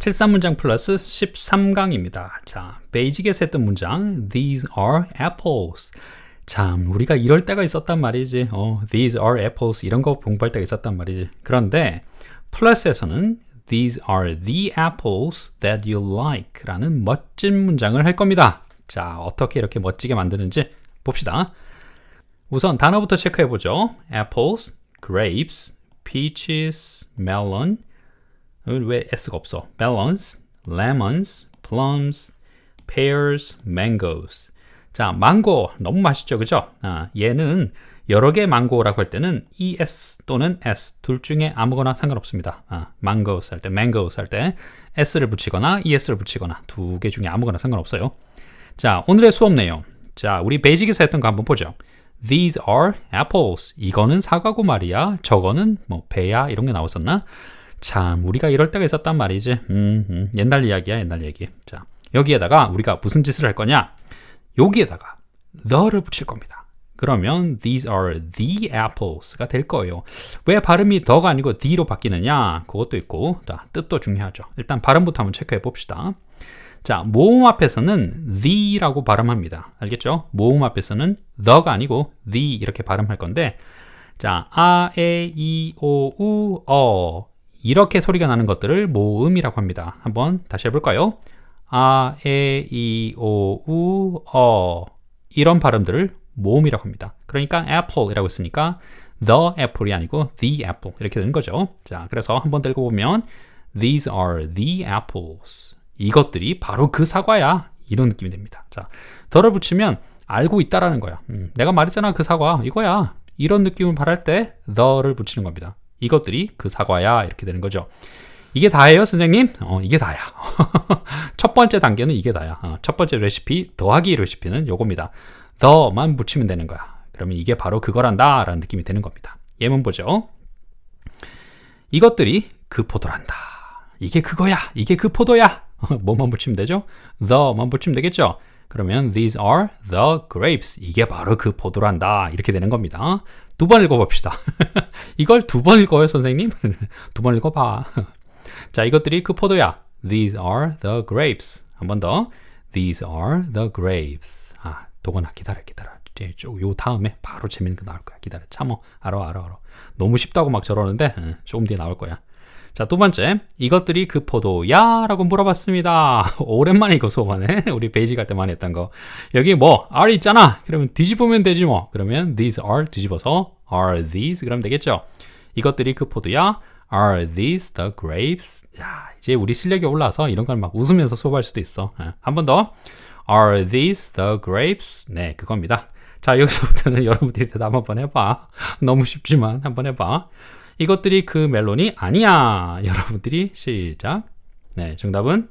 73문장 플러스 13강입니다. 자, 베이직에서 했던 문장 These are apples. 참, 우리가 이럴 때가 있었단 말이지. 어, These are apples 이런 거 공부할 때가 있었단 말이지. 그런데 플러스에서는 These are the apples that you like 라는 멋진 문장을 할 겁니다. 자, 어떻게 이렇게 멋지게 만드는지 봅시다. 우선 단어부터 체크해 보죠. apples, grapes, peaches, melon. 왜 s가 없어? melons, lemons, plums, pears, mangoes. 자, 망고 너무 맛있죠, 그죠? 아, 얘는 여러 개 망고라고 할 때는 es 또는 s 둘 중에 아무거나 상관없습니다. 아, mangoes 할 때, mangoes 할 때 s를 붙이거나 es를 붙이거나 두 개 중에 아무거나 상관없어요. 자, 오늘의 수업 내용. 자, 우리 베이직에서 했던 거 한번 보죠. These are apples. 이거는 사과고 말이야. 저거는 뭐 배야 이런 게 나왔었나? 참 우리가 이럴 때가 있었단 말이지. 음, 음, 옛날 이야기야 옛날 얘기. 자 여기에다가 우리가 무슨 짓을 할 거냐? 여기에다가 the를 붙일 겁니다. 그러면 these are the apples가 될 거예요. 왜 발음이 the가 아니고 the로 바뀌느냐? 그것도 있고 자, 뜻도 중요하죠. 일단 발음부터 한번 체크해 봅시다. 자, 모음 앞에서는 the라고 발음합니다. 알겠죠? 모음 앞에서는 the가 아니고 the 이렇게 발음할 건데 자, 아, 에, 이, 오, 우, 어 이렇게 소리가 나는 것들을 모음이라고 합니다. 한번 다시 해볼까요? 아, 에, 이, 오, 우, 어 이런 발음들을 모음이라고 합니다. 그러니까 apple이라고 했으니까 the apple이 아니고 the apple 이렇게 되는 거죠. 자, 그래서 한번 들고 보면 these are the apples. 이것들이 바로 그 사과야. 이런 느낌이 됩니다. 자, 더를 붙이면 알고 있다라는 거야. 음, 내가 말했잖아 그 사과 이거야. 이런 느낌을 바랄 때 the를 붙이는 겁니다. 이것들이 그 사과야 이렇게 되는 거죠. 이게 다예요, 선생님? 어, 이게 다야. 첫 번째 단계는 이게 다야. 어, 첫 번째 레시피, 더하기 레시피는 요겁니다. 더만 붙이면 되는 거야. 그러면 이게 바로 그거란다 라는 느낌이 되는 겁니다. 예문 보죠. 이것들이 그 포도란다. 이게 그거야. 이게 그 포도야. 뭐만 붙이면 되죠? the만 붙이면 되겠죠? 그러면 these are the grapes. 이게 바로 그 포도란다. 이렇게 되는 겁니다. 두 번 읽어봅시다. 이걸 두 번 읽어요, 선생님? 두 번 읽어봐. 자, 이것들이 그 포도야. These are the grapes. 한 번 더. These are the grapes. 아, 도건아, 기다려, 기다려. 요 다음에 바로 재밌는 거 나올 거야. 기다려. 참어. 알아, 알아, 알아. 너무 쉽다고 막 저러는데, 조금 뒤에 나올 거야. 자, 두 번째. 이것들이 그 포도야? 라고 물어봤습니다. 오랜만에 이거 수업하네. 우리 베이직 할때 많이 했던 거. 여기 뭐, are 있잖아. 그러면 뒤집으면 되지 뭐. 그러면 these are 뒤집어서 are these 그러면 되겠죠. 이것들이 그 포도야? Are these the grapes? 야, 이제 우리 실력이 올라서 이런 걸 막 웃으면서 수업할 수도 있어. 한 번 더. Are these the grapes? 네, 그겁니다. 자, 여기서부터는 여러분들이 대답 한번 해봐. 너무 쉽지만 한번 해봐. 이것들이 그 멜론이 아니야. 여러분들이 시작. 네, 정답은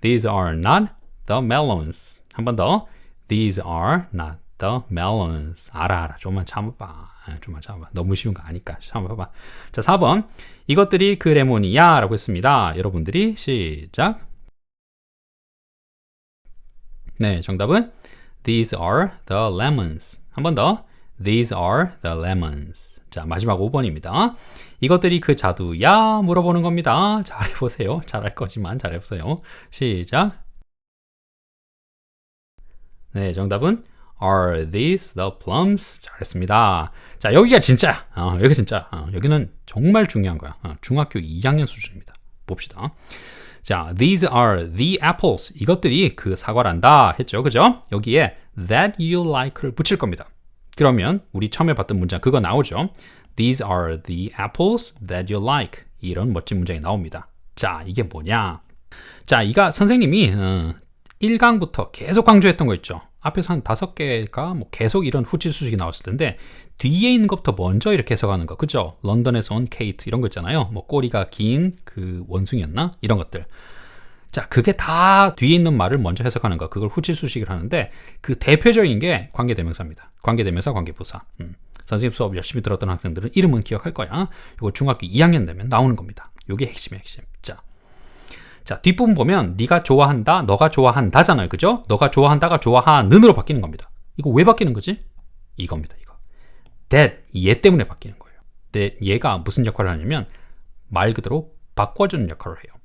These are not the melons. 한 번 더. These are not the melons. 알아, 알아. 좀만 참아봐. 좀만 참아봐. 너무 쉬운 거 아니까. 참아봐. 자, 4번. 이것들이 그 레몬이야. 라고 했습니다. 여러분들이 시작. 네, 정답은 These are the lemons. 한 번 더. These are the lemons. 자, 마지막 5번입니다. 이것들이 그 자두야? 물어보는 겁니다. 잘해보세요. 잘할 거지만 잘해보세요. 시작. 네, 정답은 Are these the plums? 잘했습니다. 자, 여기가 진짜, 어, 여기가 진짜, 어, 여기는 정말 중요한 거야. 어, 중학교 2학년 수준입니다. 봅시다. 자, these are the apples. 이것들이 그 사과란다 했죠. 그죠? 여기에 that you like를 붙일 겁니다. 그러면 우리 처음에 봤던 문장 그거 나오죠. These are the apples that you like. 이런 멋진 문장이 나옵니다. 자, 이게 뭐냐? 자, 이가 선생님이 어, 1강부터 계속 강조했던 거 있죠. 앞에서 한 다섯 개가 뭐 계속 이런 후치 수식이 나왔을 텐데 뒤에 있는 것부터 먼저 이렇게 해석하는 거, 그죠? 런던에서 온 케이트 이런 거 있잖아요. 뭐 꼬리가 긴 그 원숭이였나 이런 것들. 자, 그게 다 뒤에 있는 말을 먼저 해석하는 거. 그걸 후치 수식을 하는데 그 대표적인 게 관계대명사입니다. 관계대명사, 관계부사. 음. 선생님 수업 열심히 들었던 학생들은 이름은 기억할 거야. 이거 중학교 2학년 되면 나오는 겁니다. 이게 핵심이 핵심. 자. 자, 뒷부분 보면 네가 좋아한다, 너가 좋아한다잖아요. 그죠? 너가 좋아한다가 좋아하는으로 바뀌는 겁니다. 이거 왜 바뀌는 거지? 이겁니다. 이거. that 얘 때문에 바뀌는 거예요. 얘가 무슨 역할을 하냐면 말 그대로 바꿔주는 역할을 해요.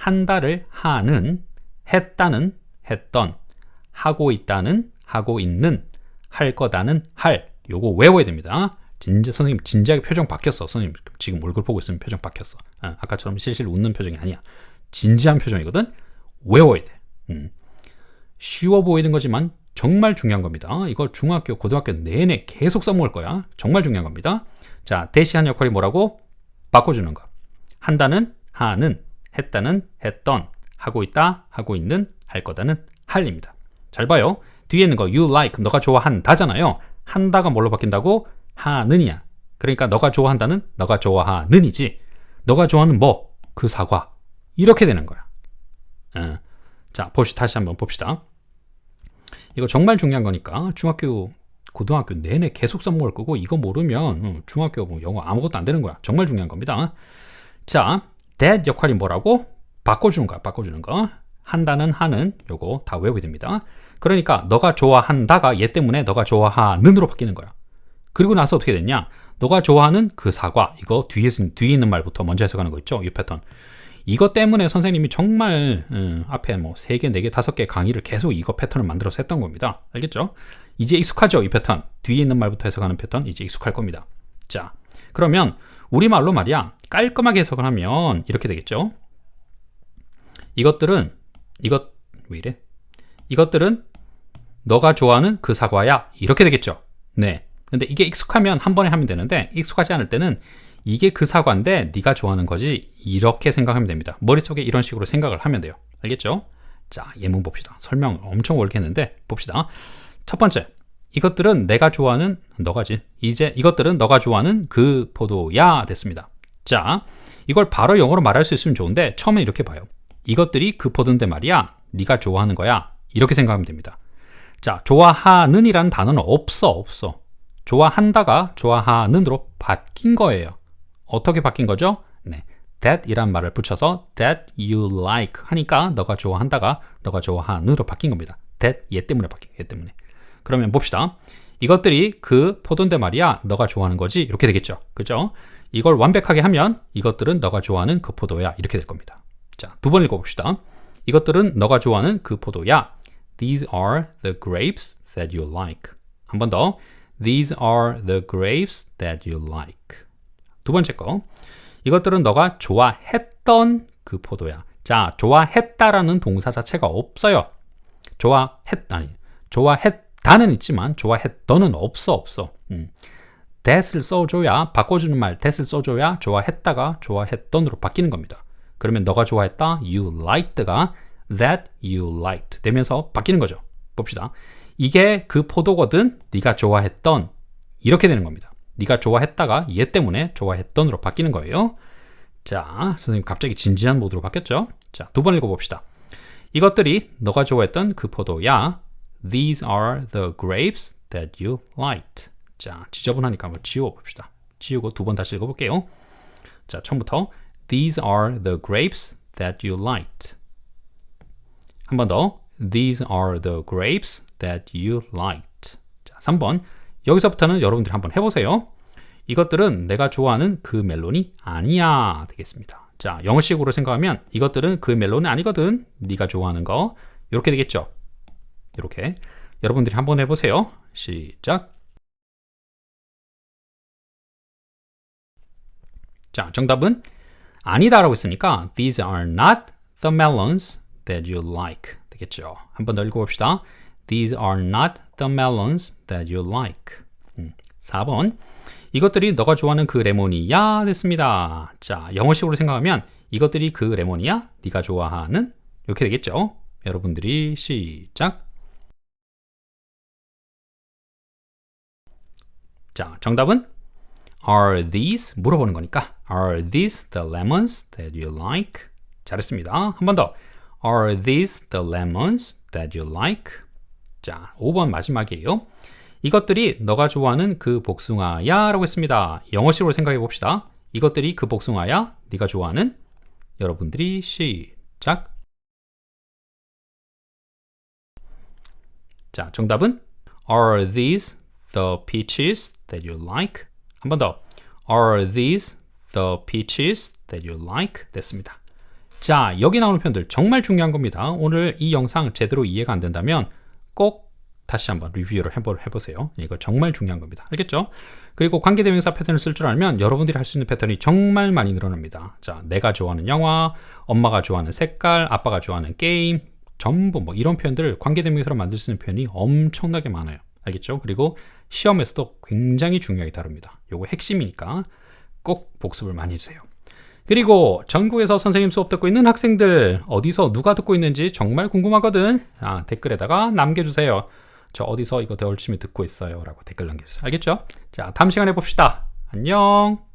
한다를 하는, 했다는, 했던, 하고 있다는, 하고 있는, 할 거다는, 할. 요거 외워야 됩니다. 진짜 선생님 진지하게 표정 바뀌었어. 선생님 지금 얼굴 보고 있으면 표정 바뀌었어. 아, 아까처럼 실실 웃는 표정이 아니야. 진지한 표정이거든. 외워야 돼. 음. 쉬워 보이는 거지만 정말 중요한 겁니다. 이거 중학교, 고등학교 내내 계속 써먹을 거야. 정말 중요한 겁니다. 자, 대시한 역할이 뭐라고? 바꿔주는 거. 한다는 하는, 했다는 했던, 하고 있다, 하고 있는, 할 거다는 할입니다. 잘 봐요. 뒤에 있는 거 you like, 너가 좋아한다잖아요. 한다가 뭘로 바뀐다고? 하는이야. 그러니까 너가 좋아한다는 너가 좋아하는이지. 너가 좋아하는 뭐? 그 사과. 이렇게 되는 거야. 어. 자, 봅시다. 다시 한번 봅시다. 이거 정말 중요한 거니까 중학교, 고등학교 내내 계속 써먹을 거고 이거 모르면 어, 중학교 뭐 영어 아무것도 안 되는 거야. 정말 중요한 겁니다. 자, that 역할이 뭐라고? 바꿔주는 거야. 바꿔주는 거. 한다는 하는 요거 다 외우게 됩니다. 그러니까 너가 좋아한다가 얘 때문에 너가 좋아하는으로 바뀌는 거야. 그리고 나서 어떻게 됐냐? 너가 좋아하는 그 사과 이거 뒤에 뒤에 있는 말부터 먼저 해석하는 거 있죠? 이 패턴. 이것 때문에 선생님이 정말 음, 앞에 뭐 3개, 4개, 5개 강의를 계속 이거 패턴을 만들어서 했던 겁니다. 알겠죠? 이제 익숙하죠? 이 패턴. 뒤에 있는 말부터 해석하는 패턴 이제 익숙할 겁니다. 자, 그러면 우리말로 말이야. 깔끔하게 해석을 하면 이렇게 되겠죠? 이것들은 이것 왜 이래? 이것들은 너가 좋아하는 그 사과야. 이렇게 되겠죠? 네. 근데 이게 익숙하면 한 번에 하면 되는데 익숙하지 않을 때는 이게 그 사과인데 네가 좋아하는 거지 이렇게 생각하면 됩니다. 머릿속에 이런 식으로 생각을 하면 돼요. 알겠죠? 자, 예문 봅시다. 설명 엄청 올겠는데 봅시다. 첫 번째. 이것들은 내가 좋아하는 너가지. 이제 이것들은 너가 좋아하는 그 포도야 됐습니다. 자, 이걸 바로 영어로 말할 수 있으면 좋은데 처음에 이렇게 봐요. 이것들이 그 포도인데 말이야. 네가 좋아하는 거야. 이렇게 생각하면 됩니다. 자, 좋아하는이라는 단어는 없어, 없어. 좋아한다가 좋아하는으로 바뀐 거예요. 어떻게 바뀐 거죠? 네. that 이란 말을 붙여서 that you like 하니까 너가 좋아한다가 너가 좋아하는으로 바뀐 겁니다. that 얘 때문에 바뀐 얘 때문에. 그러면 봅시다. 이것들이 그 포도인데 말이야. 너가 좋아하는 거지. 이렇게 되겠죠. 그죠? 이걸 완벽하게 하면 이것들은 너가 좋아하는 그 포도야. 이렇게 될 겁니다. 자, 두 번 읽어봅시다. 이것들은 너가 좋아하는 그 포도야. These are the grapes that you like. 한 번 더. These are the grapes that you like. 두 번째 거. 이것들은 너가 좋아했던 그 포도야. 자, 좋아했다라는 동사 자체가 없어요. 좋아했, 아니, 좋아했 다는 있지만 좋아했던은 없어, 없어. 음. that을 써줘야, 바꿔주는 말 that을 써줘야 좋아했다가 좋아했던으로 바뀌는 겁니다. 그러면 너가 좋아했다, you liked가 that you liked 되면서 바뀌는 거죠. 봅시다. 이게 그 포도거든, 네가 좋아했던 이렇게 되는 겁니다. 네가 좋아했다가 얘 때문에 좋아했던으로 바뀌는 거예요. 자, 선생님 갑자기 진지한 모드로 바뀌었죠? 자, 두 번 읽어봅시다. 이것들이 너가 좋아했던 그 포도야. These are the grapes that you liked. 자, 지저분하니까 한번 지워봅시다. 지우고 두 번 다시 읽어볼게요. 자, 처음부터 These are the grapes that you liked. 한 번 더. These are the grapes that you liked. 자, 3번. 여기서부터는 여러분들이 한번 해보세요. 이것들은 내가 좋아하는 그 멜론이 아니야 되겠습니다. 자, 영어식으로 생각하면 이것들은 그 멜론이 아니거든. 네가 좋아하는 거. 이렇게 되겠죠. 이렇게. 여러분들이 한번 해보세요. 시작. 자, 정답은 아니다라고 했으니까 These are not the melons that you like. 되겠죠. 한번 더 읽어봅시다. These are not the melons that you like. 음, 4번. 이것들이 너가 좋아하는 그 레몬이야 됐습니다. 자, 영어식으로 생각하면 이것들이 그 레몬이야? 네가 좋아하는? 이렇게 되겠죠. 여러분들이 시작. 자, 정답은 Are these 물어보는 거니까 Are these the lemons that you like? 잘했습니다. 한 번 더. Are these the lemons that you like? 자, 5번 마지막이에요. 이것들이 너가 좋아하는 그 복숭아야 라고 했습니다. 영어식으로 생각해 봅시다. 이것들이 그 복숭아야? 네가 좋아하는? 여러분들이 시작. 자, 정답은 Are these the peaches that you like? 한 번 더. Are these the peaches that you like 됐습니다. 자, 여기 나오는 표현들 정말 중요한 겁니다. 오늘 이 영상 제대로 이해가 안 된다면 꼭 다시 한번 리뷰를 해보, 해보세요. 이거 정말 중요한 겁니다. 알겠죠? 그리고 관계대명사 패턴을 쓸 줄 알면 여러분들이 할 수 있는 패턴이 정말 많이 늘어납니다. 자, 내가 좋아하는 영화, 엄마가 좋아하는 색깔, 아빠가 좋아하는 게임, 전부 뭐 이런 표현들을 관계대명사로 만들 수 있는 표현이 엄청나게 많아요. 알겠죠? 그리고 시험에서도 굉장히 중요하게 다룹니다. 요거 핵심이니까 꼭 복습을 많이 해주세요. 그리고 전국에서 선생님 수업 듣고 있는 학생들 어디서 누가 듣고 있는지 정말 궁금하거든. 아, 댓글에다가 남겨주세요. 저 어디서 이거 더 열심히 듣고 있어요. 라고 댓글 남겨주세요. 알겠죠? 자, 다음 시간에 봅시다. 안녕.